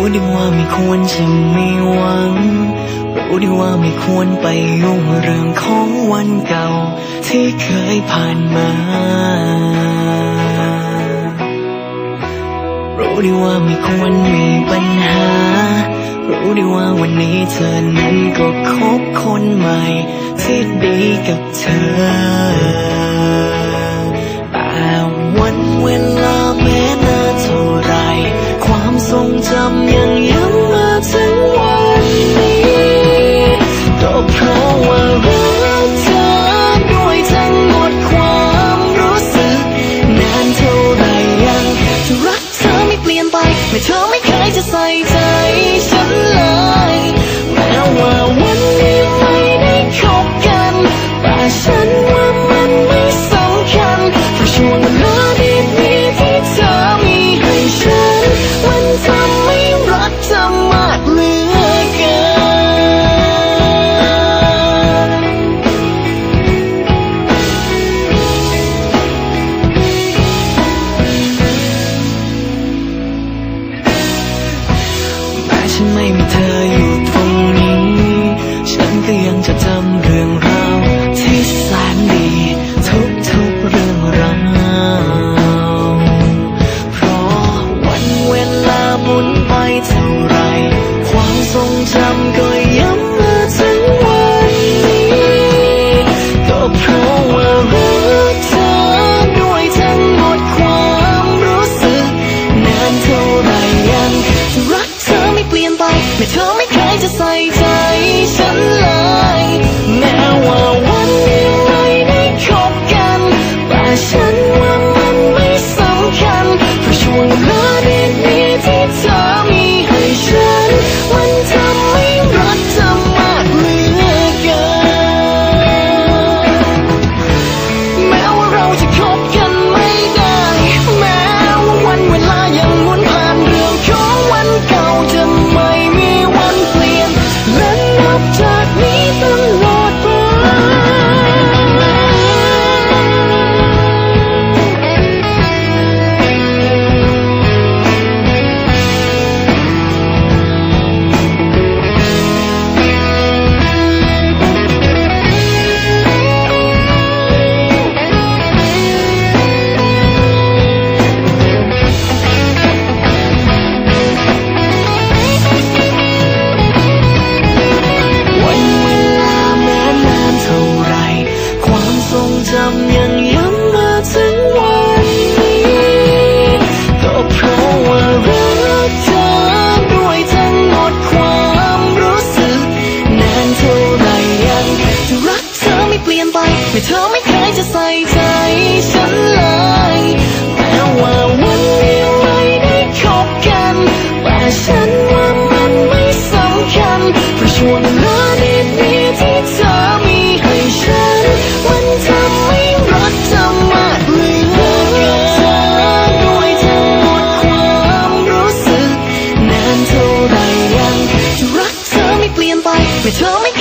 รู้ดีว่าไม่ควรจะไม่หวัง รู้ดีว่าไม่ควรไปยุ่งเรื่องของวันเก่า ที่เคยผ่านมา รู้ดีว่าไม่ควรมีปัญหา รู้ดีว่าวันนี้เธอนั้นก็คบคนใหม่ ที่ดีกับเธอแต่วันเว ธอไม่เคยจะใส่ใจฉันเลยแม้ว่าวันนี้ไม่ได้คบกันแต่ฉัน แต่ฉันว่ามันไม่สำคัญเพราะชวงเวลาดีๆที่เธอมีให้ฉัน มันทำให้รักธรรมะเลือกเธอด้วยทั้ความรู้สึก นานเท่าไรยังรักเธอไม่เปลี่ยนไปเมื่เธอไม่